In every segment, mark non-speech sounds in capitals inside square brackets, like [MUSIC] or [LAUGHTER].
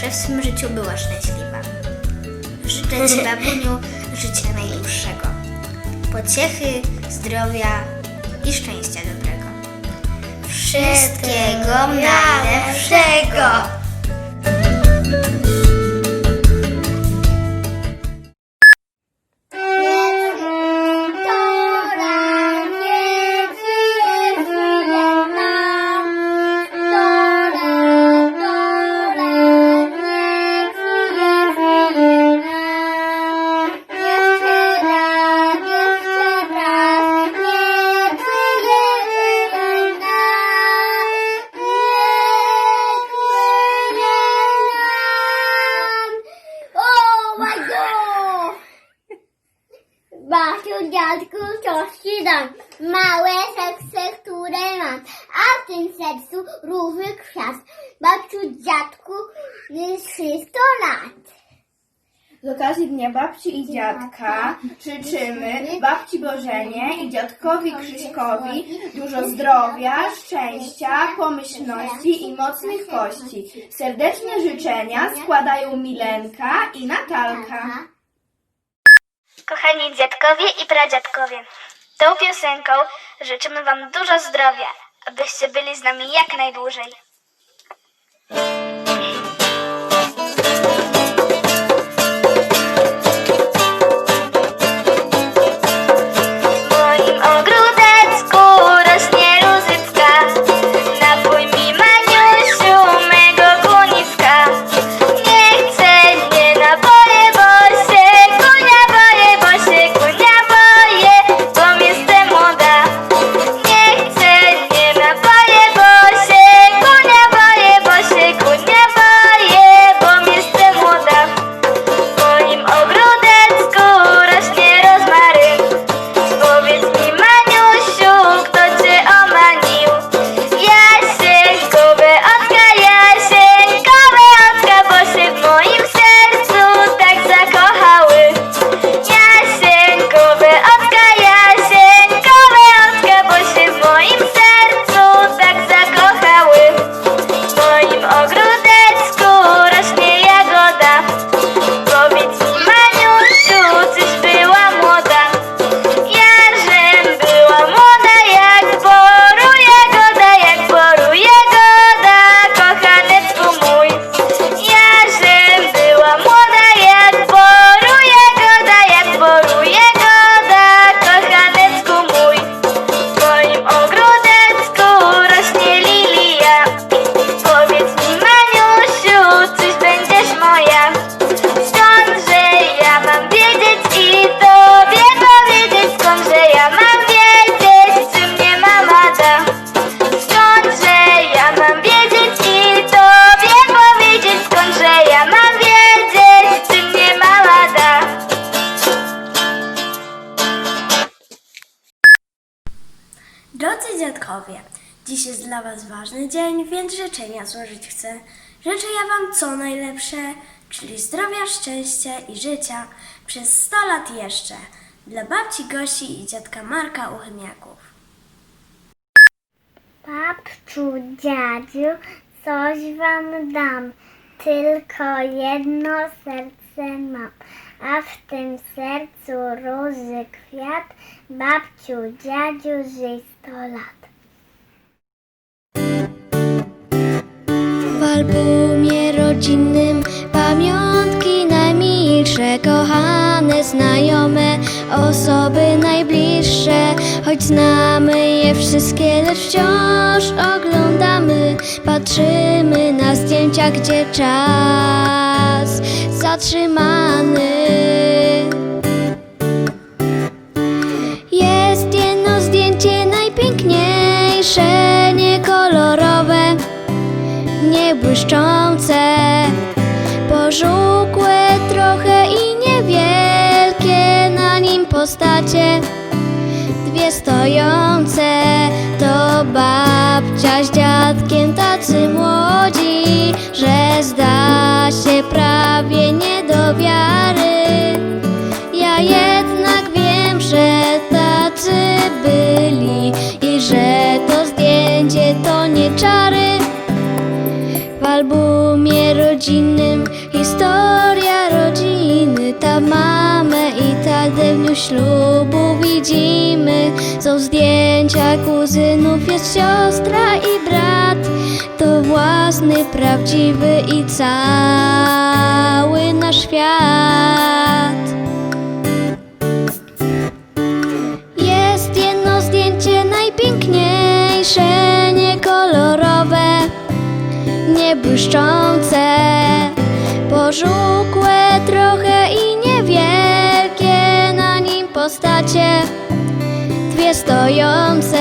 zawsze w swym życiu była szczęśliwa. Życzę Ci, [LAUGHS] babuniu, życia najdłuższego, pociechy, zdrowia i szczęścia dobrego. Wszystkiego najlepszego! Dziadka życzymy Babci Bożenie i Dziadkowi Krzyśkowi dużo zdrowia, szczęścia, pomyślności i mocnych kości. Serdeczne życzenia składają Milenka i Natalka. Kochani dziadkowie i pradziadkowie, tą piosenką życzymy Wam dużo zdrowia, abyście byli z nami jak najdłużej. Drodzy dziadkowie, dziś jest dla Was ważny dzień, więc życzenia złożyć chcę. Życzę ja Wam co najlepsze, czyli zdrowia, szczęścia i życia przez 100 lat jeszcze. Dla babci Gosi i dziadka Marka Uchymiaków. Babciu, dziadziu, coś wam dam. Tylko jedno serce mam, a w tym sercu róży kwiat. Babciu, dziadziu, żyj sto lat. W albumie rodzinnym pamiątki najmilsze, kochane, znajome, osoby najbliższe. Choć znamy je wszystkie, lecz wciąż oglądamy, patrzymy na zdjęcia, gdzie czas zatrzymany. Jest jedno zdjęcie najpiękniejsze, niekolorowe niebłyszczące, pożółkłe postacie. Dwie stojące to babcia z dziadkiem tacy młodzi, że zda się prawie nie do wiary. Ja jednak wiem, że tacy byli i że to zdjęcie to nie czary. rodzinnym Historia ślubu widzimy. Są zdjęcia kuzynów, jest siostra i brat. To własny, prawdziwy i cały nasz świat. Jest jedno zdjęcie najpiękniejsze, niekolorowe, niebłyszczące, pożółkłe trochę i na nim postacie dwie stojące.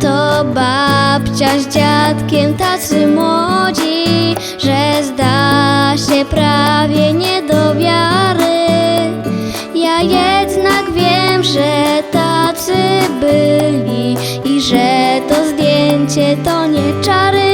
To babcia z dziadkiem tacy młodzi, że zda się prawie nie do wiary. Ja jednak wiem, że tacy byli i że to zdjęcie to nie czary.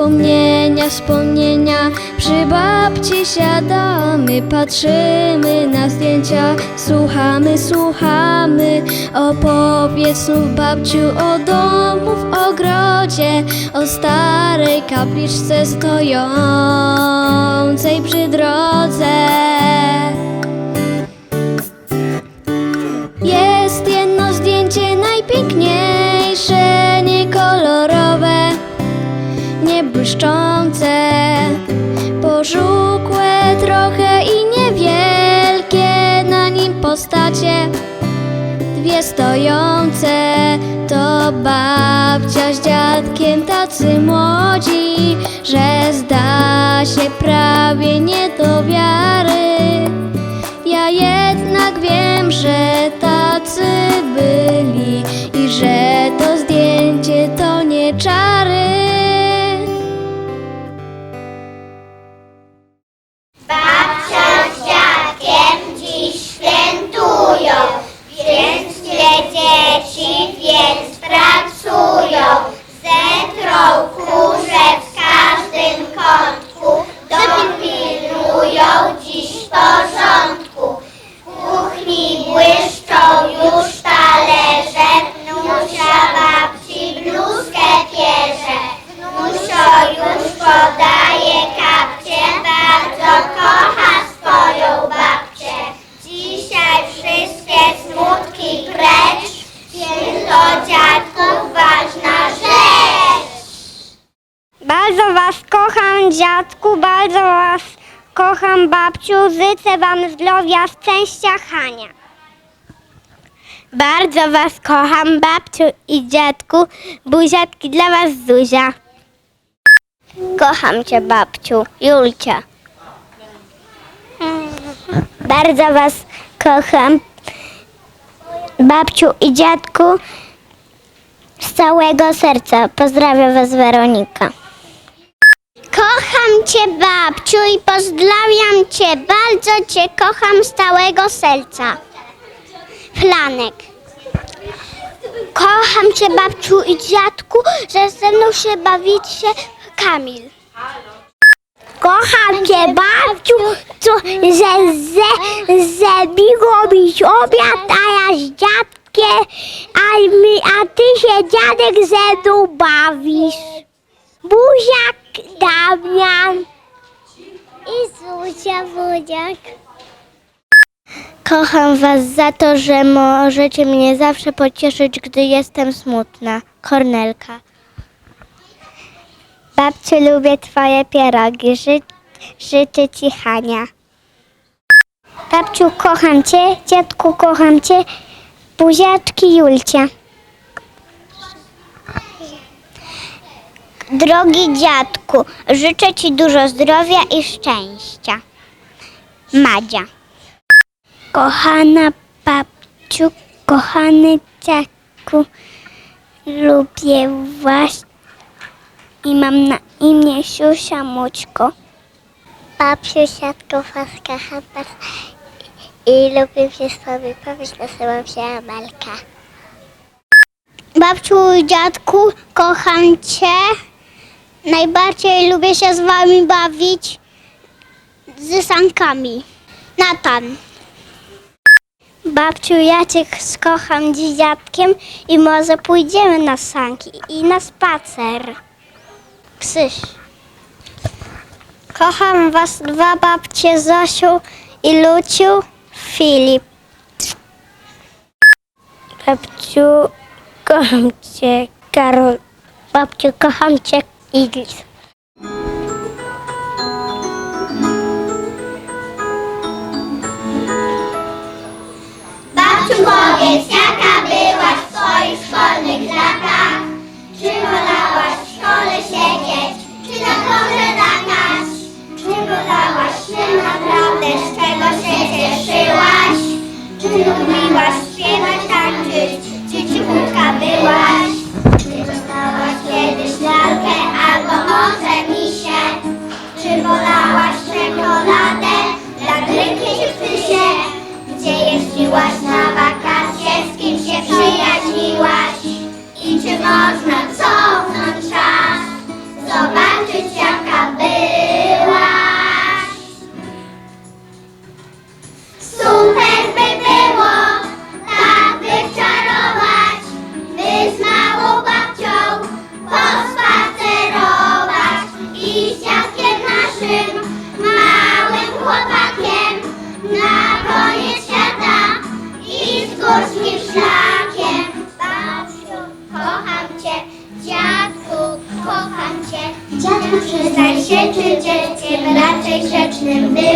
Wspomnienia, wspomnienia, przy babci siadamy, patrzymy na zdjęcia, słuchamy, słuchamy. Opowiedz znów babciu o domu w ogrodzie, o starej kapliczce stojącej przy drodze. Niebłyszczące, pożółkłe trochę i niewielkie, na nim postacie dwie stojące. To babcia z dziadkiem tacy młodzi, że zda się prawie nie do wiary. Ja jednak wiem, że tacy byli i że Wam zdrowia, szczęścia, Hania. Bardzo Was kocham, babciu i dziadku. Buziatki dla Was, Zuzia. Kocham Cię, babciu, Julcia. Bardzo Was kocham, babciu i dziadku. Z całego serca pozdrawiam Was, Weronika. Kocham Cię, babciu, i pozdrawiam Cię. Bardzo Cię kocham z całego serca. Flanek. Kocham Cię, babciu i dziadku, że ze mną się bawicie, Kamil. Kocham Cię, babciu, co, że, że miło mi obiad, a ja z dziadkiem, a, my, a Ty się, dziadek, ze mną bawisz. Buziak Damian i Zuzia Buziak. Kocham Was za to, że możecie mnie zawsze pocieszyć, gdy jestem smutna. Kornelka. Babciu, lubię Twoje pierogi. Ży, życzę Ci Hania. Babciu, kocham Cię. Dziadku, kocham Cię. Buziaczki Julcia. Drogi dziadku, życzę Ci dużo zdrowia i szczęścia. Madzia. Kochana babciu, kochany dziadku, lubię Was i mam na imię Siusia Mućko. Babciu, siatko, was kocham was i lubię się z Wami bawić, nazywam się Amelka. Babciu, dziadku, kocham Cię. Najbardziej lubię się z Wami bawić z sankami. Natan. Babciu, ja Cię skocham z dziadkiem i może pójdziemy na sanki i na spacer. Psyś. Kocham was dwa babcie Zosiu i Luciu, Filip. Babciu, kocham cię, Karol. Babciu, kocham cię, Iglis. Babciu, powiedz, jaka byłaś w swoich szkolnych latach? Czy wolałaś w szkole siedzieć, czy na dworze latać? Czy wolałaś się naprawdę, z czego się cieszyłaś? Czy lubiłaś śpiewać, tańczyć, czy cichutka byłaś? Kiedyś lalkę albo może misie? Czy wolałaś czekoladę, lagryki czy ptysie? Gdzie jeździłaś na wakacje, z kim się przyjaźniłaś? I czy można cofnąć czas,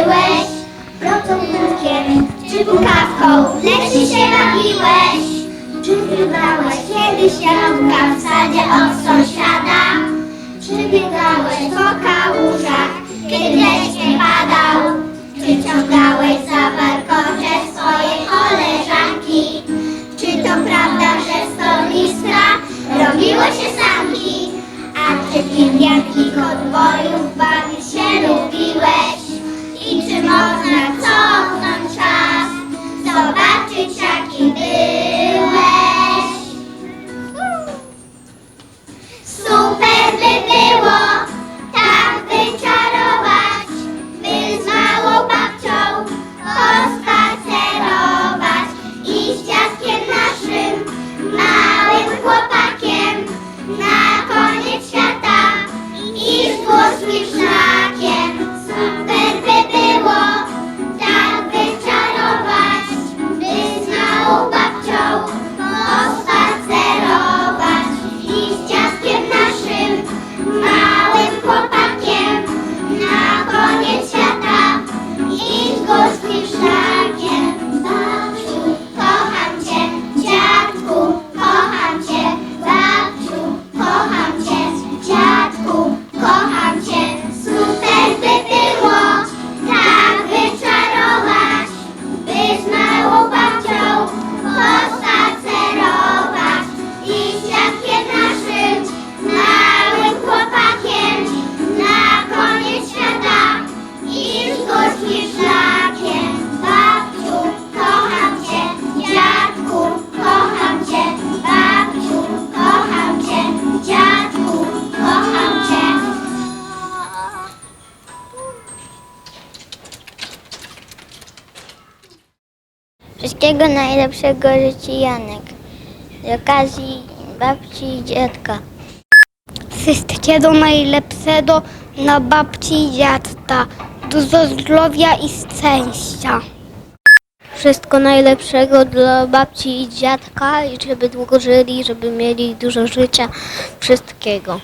byłeś? Procentówkiem czy bukawką, lecz się bawiłeś? Czy wybrałeś kiedyś jabłka w najlepszego życi Janek. Z okazji babci i dziadka. Wszystkiego najlepszego na babci i dziadka. Dużo zdrowia i szczęścia. Wszystko najlepszego dla babci i dziadka i żeby długo żyli, żeby mieli dużo życia, wszystkiego.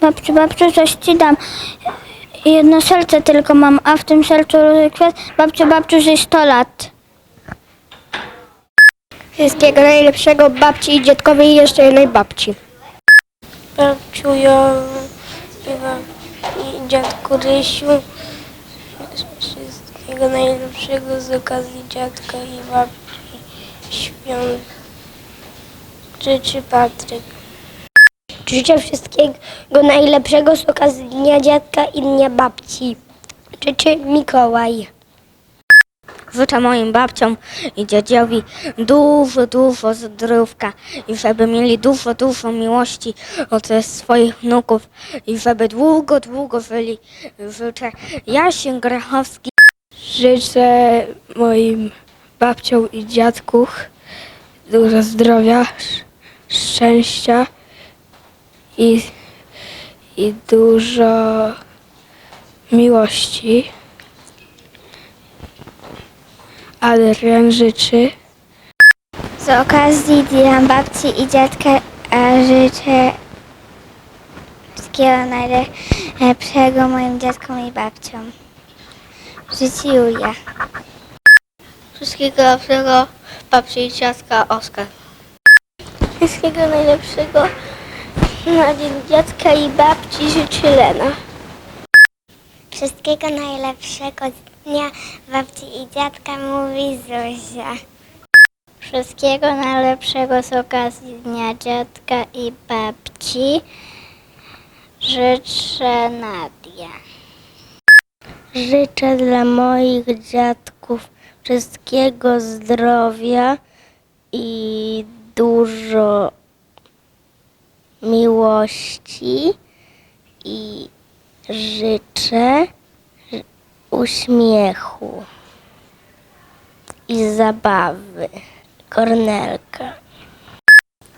Babciu, babciu, coś ci dam. Jedno serce tylko mam, a w tym sercu kwiat. Babciu, babciu, że 100 lat. Wszystkiego najlepszego babci i dziadkowi i jeszcze jednej babci. Babciu, bab, i dziadku Rysiu. Wszystkiego najlepszego z okazji dziadka i babci świąt. Życzy Patryk. Życzę wszystkiego najlepszego z okazji Dnia Dziadka i Dnia Babci. Życzy Mikołaj. Życzę moim babciom i dziadziowi dużo, dużo zdrówka i żeby mieli dużo, dużo miłości od swoich wnuków i żeby długo, długo żyli. Życzę Jasię Grachowski. Życzę moim babciom i dziadku dużo zdrowia, sz- szczęścia i, i dużo miłości. Adrian życzy Z okazji Dnia Babci i Dziadka a życzę wszystkiego najlepszego moim dziadkom i babciom. Życie Julia. Wszystkiego lepszego babci i ciastka Oskar. Wszystkiego najlepszego na Dzień Dziadka i Babci życzy Lena. Wszystkiego najlepszego dnia babci i dziadka mówi Zuzia. Wszystkiego najlepszego z okazji Dnia Dziadka i Babci życzę Nadia. Życzę dla moich dziadków wszystkiego zdrowia i dużo miłości i życzę uśmiechu i zabawy. Kornelka.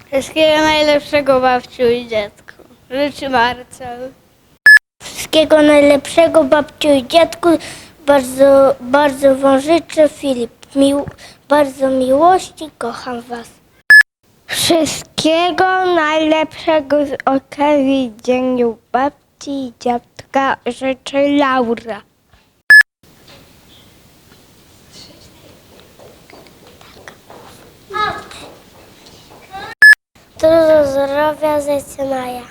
Wszystkiego najlepszego babciu i dziadku. Życzy Marcel. Wszystkiego najlepszego babciu i dziadku. Bardzo, bardzo wam życzę Filip. Mił, bardzo miłości, kocham was. Wszystkiego najlepszego z okazji Dzień Babci i Dziadka życzę Laura. Dużo zdrowia życzę Maja.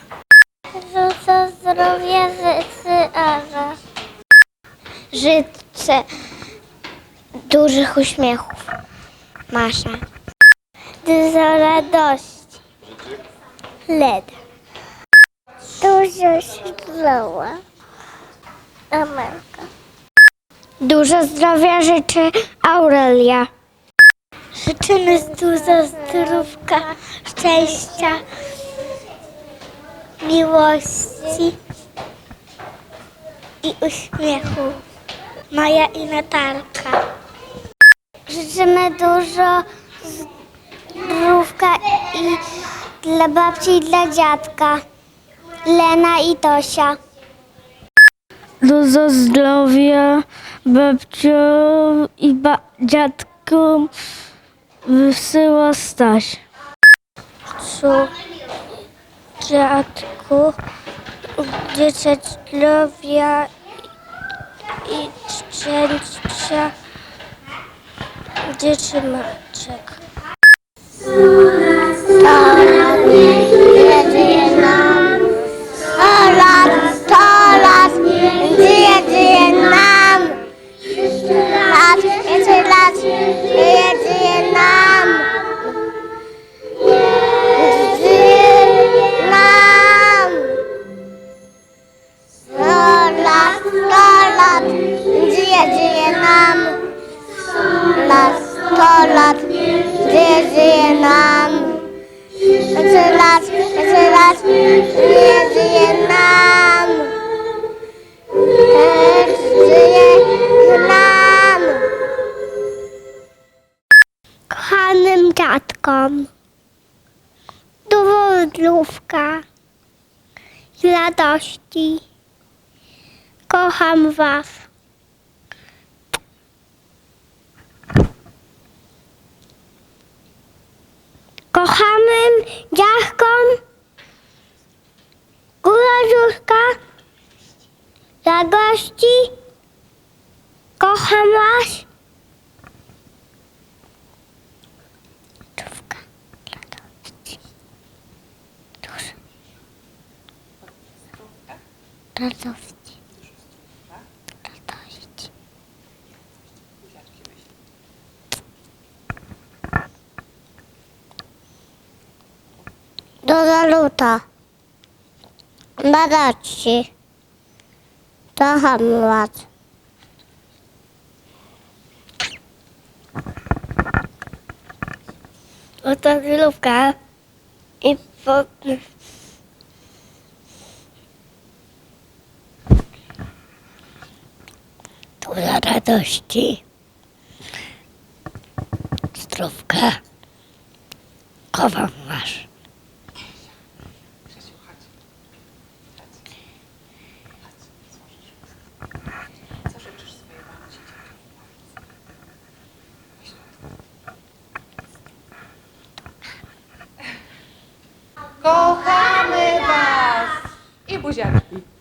Dużo zdrowia życzę Ara. Życzę dużych uśmiechów. Masza. Dużo radości. Led. Dużo zdrowia. Amelka. Dużo zdrowia życzę Aurelia. Życzymy dużo zdrówka, szczęścia, miłości i uśmiechu. Maja i Natalka. Życzymy dużo zdrówka i dla babci i dla dziadka. Lena i Tosia. dużo zdrowia babciom i ba- dziadkom wysyła Staś. Dziadku, życzę zdrowia i szczęścia. Życzę Maciek. Kochanym dziadkom. Dużo zdrówka i radości. Kocham was. Kochanym dziadkom Górażuszka radości. Kocham was. Do zaluta. Radości. Kocham was. Oto zdrówka i po... Dużo radości. Zdrówka. Chowam was. I buziaczki.